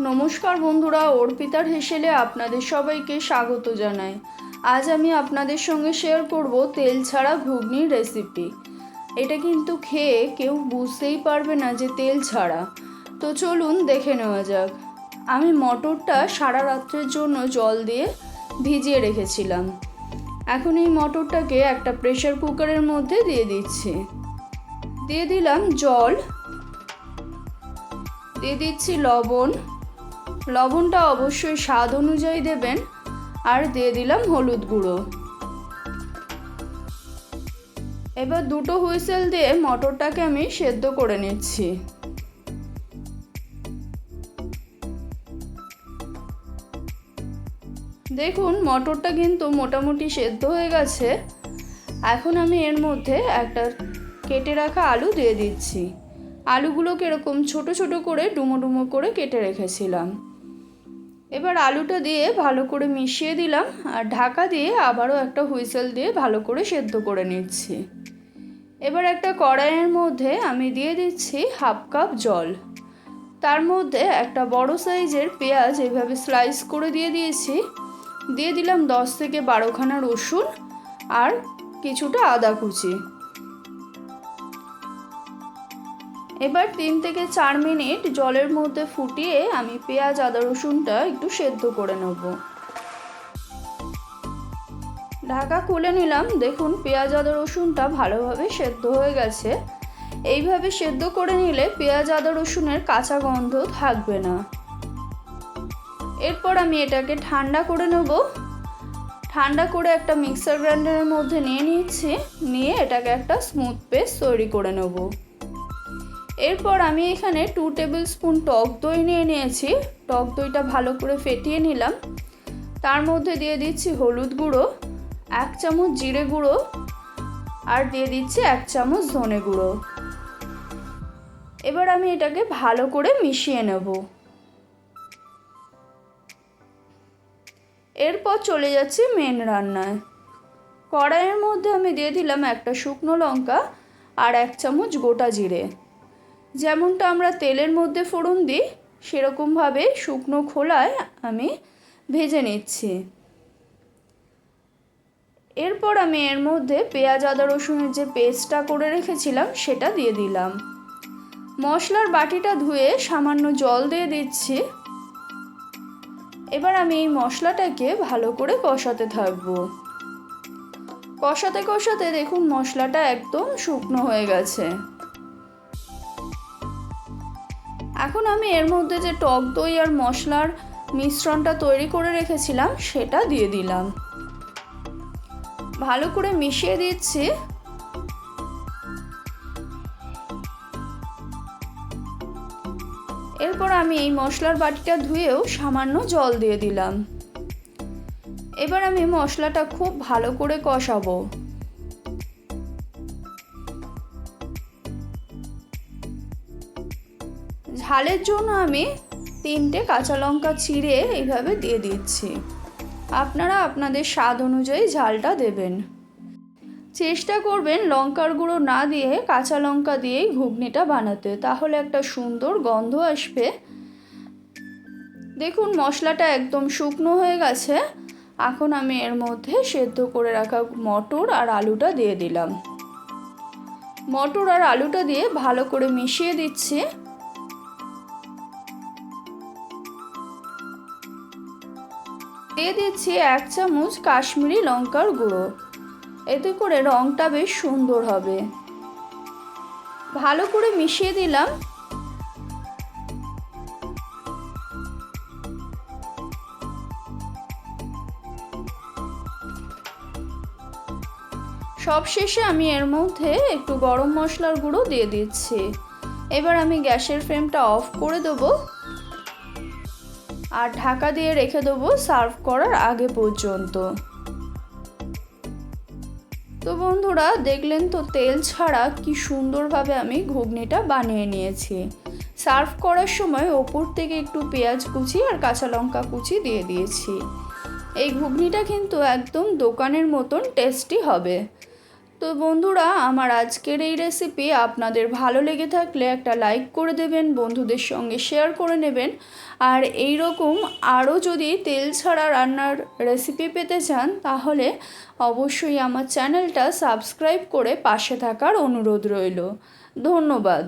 নমস্কার বন্ধুরা, অর্পিতার হেসেলে আপনাদের সবাইকে স্বাগত জানাই। আজ আমি আপনাদের সঙ্গে শেয়ার করব তেল ছাড়া ঘুগনির রেসিপি এটা কিন্তু খেয়ে কেউ বুঝতেই পারবে না যে তেল ছাড়া। তো চলুন দেখে নেওয়া যাক। আমি মটরটা সারা রাত্রের জন্য জল দিয়ে ভিজিয়ে রেখেছিলাম। এখন এই মটরটাকে একটা প্রেশার কুকারের মধ্যে দিয়ে দিচ্ছি। দিয়ে দিলাম জল। দিয়ে দিচ্ছি লবণ। লবণটা অবশ্যই স্বাদ অনুযায়ী দেবেন, আর দিয়ে দিলাম হলুদ গুঁড়ো। এবার দুটো হুইসেল দিয়ে মটরটাকে আমি সেদ্ধ করে নিচ্ছি। দেখুন, মটরটা কিন্তু মোটামুটি সেদ্ধ হয়ে গেছে। এখন আমি এর মধ্যে একটা কেটে রাখা আলু দিয়ে দিচ্ছি। আলুগুলোকে এরকম ছোট ছোট করে ডুমো ডুমো করে কেটে রেখেছিলাম। এবার আলুটা দিয়ে ভালো করে মিশিয়ে দিলাম, আর ঢাকা দিয়ে আবারও একটা হুইসেল দিয়ে ভালো করে সেদ্ধ করে নিচ্ছি। এবার একটা কড়াইয়ের মধ্যে আমি দিয়ে দিচ্ছি হাফ কাপ জল। তার মধ্যে একটা বড় সাইজের পেঁয়াজ এইভাবে স্লাইস করে দিয়ে দিয়েছি। দিয়ে দিলাম দশ থেকে বারোখানা রসুন আর কিছুটা আদা কুচি। এবার তিন থেকে চার মিনিট জলের মধ্যে ফুটিয়ে আমি পেঁয়াজ, আদা, রসুনটা একটু সেদ্ধ করে নেব। ঢাকা খুলে নিলাম। দেখুন, পেঁয়াজ, আদা, রসুনটা ভালোভাবে সেদ্ধ হয়ে গেছে। এইভাবে সেদ্ধ করে নিলে পেঁয়াজ, আদা, রসুনের কাঁচা গন্ধ থাকবে না। এরপর আমি এটাকে ঠান্ডা করে নেব। ঠান্ডা করে একটা মিক্সার গ্রাইন্ডারের মধ্যে নিয়ে নিচ্ছি। নিয়ে এটাকে একটা স্মুথ পেস্ট তৈরি করে নেব। এরপর আমি এখানে টু টেবিল স্পুন টক দই নিয়ে নিয়েছি। টক দইটা ভালো করে ফেটিয়ে নিলাম। তার মধ্যে দিয়ে দিচ্ছি হলুদ গুঁড়ো, এক চামচ জিরে গুঁড়ো আর দিয়ে দিচ্ছি এক চামচ ধনে গুঁড়ো। এবার আমি এটাকে ভালো করে মিশিয়ে নেব। এরপর চলে যাচ্ছি মেন রান্নায়। কড়াইয়ের মধ্যে আমি দিয়ে দিলাম একটা শুকনো লঙ্কা আর এক চামচ গোটা জিরে। যেমনটা আমরা তেলের মধ্যে ফোড়ন দিই, সেরকমভাবে শুকনো খোলায় আমি ভেজে নিচ্ছি। এরপর আমি এর মধ্যে পেঁয়াজ, আদা, রসুনের যে পেস্টটা করে রেখেছিলাম, সেটা দিয়ে দিলাম। মশলার বাটিটা ধুয়ে সামান্য জল দিয়ে দিচ্ছি। এবার আমি এই মশলাটাকে ভালো করে কষাতে থাকব। কষাতে কষাতে দেখুন মশলাটা একদম শুকনো হয়ে গেছে। এখন আমি এর মধ্যে যে টক দই আর মশলার মিশ্রণটা তৈরি করে রেখেছিলাম, সেটা দিয়ে দিলাম। ভালো করে মিশিয়ে দিচ্ছি। এরপর আমি এই মশলার বাটিটা ধুয়েও সামান্য জল দিয়ে দিলাম। এবার আমি মশলাটা খুব ভালো করে কষাবো। ঝালের জন্য আমি তিনটে কাঁচা লঙ্কা চিড়ে এইভাবে দিয়ে দিচ্ছি। আপনারা আপনাদের স্বাদ অনুযায়ী ঝালটা দেবেন। চেষ্টা করবেন লঙ্কার গুঁড়ো না দিয়ে কাঁচা লঙ্কা দিয়েই ঘুগনিটা বানাতে। তাহলে একটা সুন্দর গন্ধ আসবে। দেখুন, মশলাটা একদম শুকনো হয়ে গেছে। এখন আমি এর মধ্যে সেদ্ধ করে রাখা মটর আর আলুটা দিয়ে দিলাম। মটর আর আলুটা দিয়ে ভালো করে মিশিয়ে দিচ্ছি। দিয়ে দিচ্ছি এক চামচ কাশ্মীরি লঙ্কার গুঁড়ো। এতে করে রঙটা বেশ সুন্দর হবে। ভালো করে মিশিয়ে দিলাম। সবশেষে আমি এর মধ্যে একটু গরম মশলার গুঁড়ো দিয়ে দিচ্ছি। এবার আমি গ্যাসের ফ্লেমটা অফ করে দেবো। আর ঢাকা দিয়ে রেখে দেবো সার্ভ করার আগে পর্যন্ত। তো বন্ধুরা, দেখলেন তো তেল ছাড়া কি সুন্দরভাবে আমি ঘুগনিটা বানিয়ে নিয়েছি। সার্ভ করার সময় ওপর থেকে একটু পেঁয়াজ কুচি আর কাঁচা লঙ্কা কুচি দিয়ে দিয়েছি। এই ঘুগনিটা কিন্তু একদম দোকানের মতন টেস্টি হবে। তো বন্ধুরা, আমার আজকের এই রেসিপি আপনাদের ভালো লেগে থাকলে একটা লাইক করে দেবেন, বন্ধুদের সঙ্গে শেয়ার করে নেবেন। আর এই রকম আরও যদি তেল ছাড়া রান্নার রেসিপি পেতে চান, তাহলে অবশ্যই আমার চ্যানেলটা সাবস্ক্রাইব করে পাশে থাকার অনুরোধ রইল। ধন্যবাদ।